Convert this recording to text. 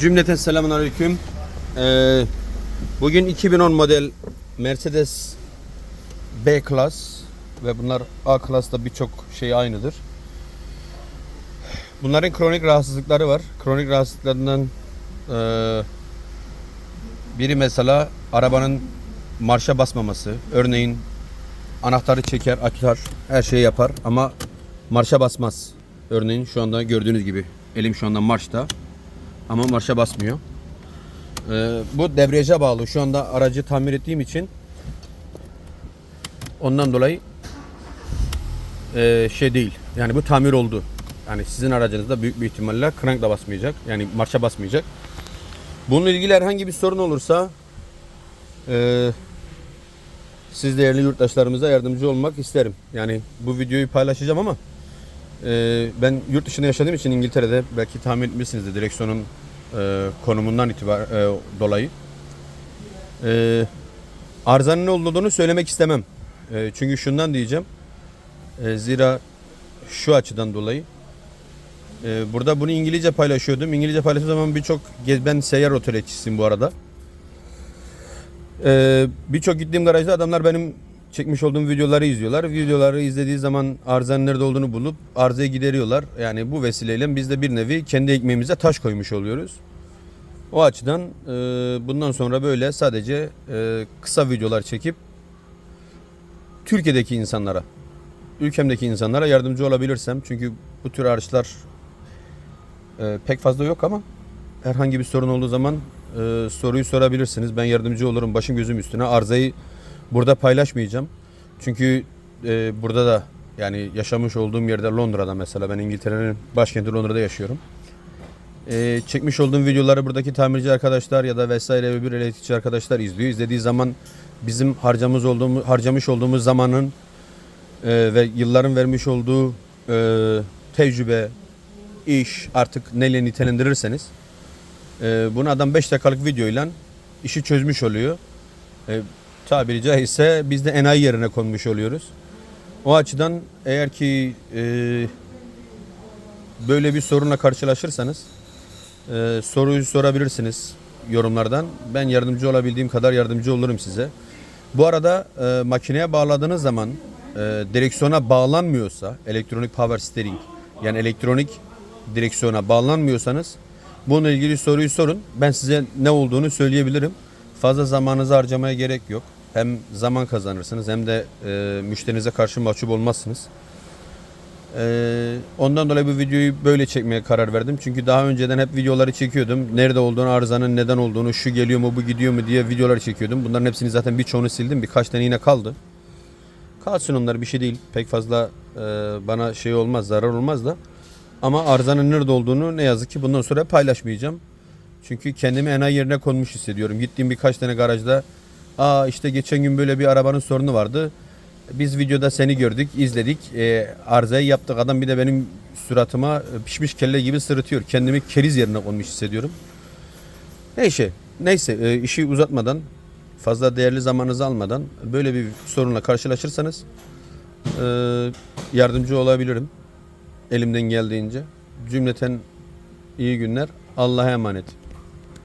Cümleten selamun aleyküm. Ee, bugün 2010 model Mercedes B Class ve bunlar A Class'ta birçok şey aynıdır. Bunların kronik rahatsızlıkları var. Kronik rahatsızlıklarından eee, biri mesela arabanın marşa basmaması. Örneğin anahtarı çeker, açar, her şeyi yapar ama marşa basmaz. Örneğin şu anda gördüğünüz gibi elim şu anda marşta ama marşa basmıyor. Ee, bu debriyaja bağlı. Şu anda aracı tamir ettiğim için ondan dolayı ee, şey değil. Yani bu tamir oldu. Yani sizin aracınızda büyük bir ihtimalle crank da basmayacak. Yani marşa basmayacak. Bununla ilgili herhangi bir sorun olursa ee, siz değerli yurttaşlarımıza yardımcı olmak isterim. Yani bu videoyu paylaşacağım ama ee, ben yurt dışında yaşadığım için İngiltere'de belki tahmin etmişsinizdir direksiyonun e, konumundan itibar e, dolayı. E, arızanın ne olduğunu söylemek istemem. E, çünkü şundan diyeceğim. E, zira şu açıdan dolayı. E, burada bunu İngilizce paylaşıyordum. İngilizce paylaştığım zaman birçok ben seyyar otoletçisiyim bu arada. E, birçok gittiğim garajda adamlar benim çekmiş olduğum videoları izliyorlar. Videoları izlediği zaman arızanın nerede olduğunu bulup arızayı gideriyorlar. Yani bu vesileyle biz de bir nevi kendi ekmeğimize taş koymuş oluyoruz. O açıdan e, bundan sonra böyle sadece e, kısa videolar çekip Türkiye'deki insanlara, ülkemdeki insanlara yardımcı olabilirsem çünkü bu tür araçlar e, pek fazla yok ama herhangi bir sorun olduğu zaman e, soruyu sorabilirsiniz. Ben yardımcı olurum başım gözüm üstüne. Arızayı burada paylaşmayacağım. Çünkü e, burada da yani yaşamış olduğum yerde Londra'da mesela ben İngiltere'nin başkenti Londra'da yaşıyorum. E, çekmiş olduğum videoları buradaki tamirci arkadaşlar ya da vesaire ve bir elektrikçi arkadaşlar izliyor. İzlediği zaman bizim harcamız olduğumuz harcamış olduğumuz zamanın e, ve yılların vermiş olduğu e, tecrübe, iş artık neyle nitelendirirseniz e, bunu adam 5 dakikalık videoyla işi çözmüş oluyor. E, tabiri caizse biz de enayi yerine konmuş oluyoruz. O açıdan eğer ki e, böyle bir sorunla karşılaşırsanız e, soruyu sorabilirsiniz yorumlardan. Ben yardımcı olabildiğim kadar yardımcı olurum size. Bu arada e, makineye bağladığınız zaman e, direksiyona bağlanmıyorsa elektronik power steering yani elektronik direksiyona bağlanmıyorsanız bununla ilgili soruyu sorun. Ben size ne olduğunu söyleyebilirim. Fazla zamanınızı harcamaya gerek yok. Hem zaman kazanırsınız hem de e, müşterinize karşı mahcup olmazsınız. Ee, ondan dolayı bu videoyu böyle çekmeye karar verdim. Çünkü daha önceden hep videoları çekiyordum. Nerede olduğunu, arızanın neden olduğunu, şu geliyor mu, bu gidiyor mu diye videoları çekiyordum. Bunların hepsini zaten birçoğunu sildim. Birkaç tane yine kaldı. Kalsın onlar bir şey değil. Pek fazla e, bana şey olmaz, zarar olmaz da. Ama arızanın nerede olduğunu ne yazık ki bundan sonra paylaşmayacağım. Çünkü kendimi enayi yerine konmuş hissediyorum. Gittiğim birkaç tane garajda Aa işte geçen gün böyle bir arabanın sorunu vardı. Biz videoda seni gördük, izledik. E, arızayı yaptık. Adam bir de benim suratıma e, pişmiş kelle gibi sırıtıyor. Kendimi keriz yerine konmuş hissediyorum. Neyse, neyse e, işi uzatmadan, fazla değerli zamanınızı almadan böyle bir sorunla karşılaşırsanız e, yardımcı olabilirim. Elimden geldiğince. Cümleten iyi günler. Allah'a emanet.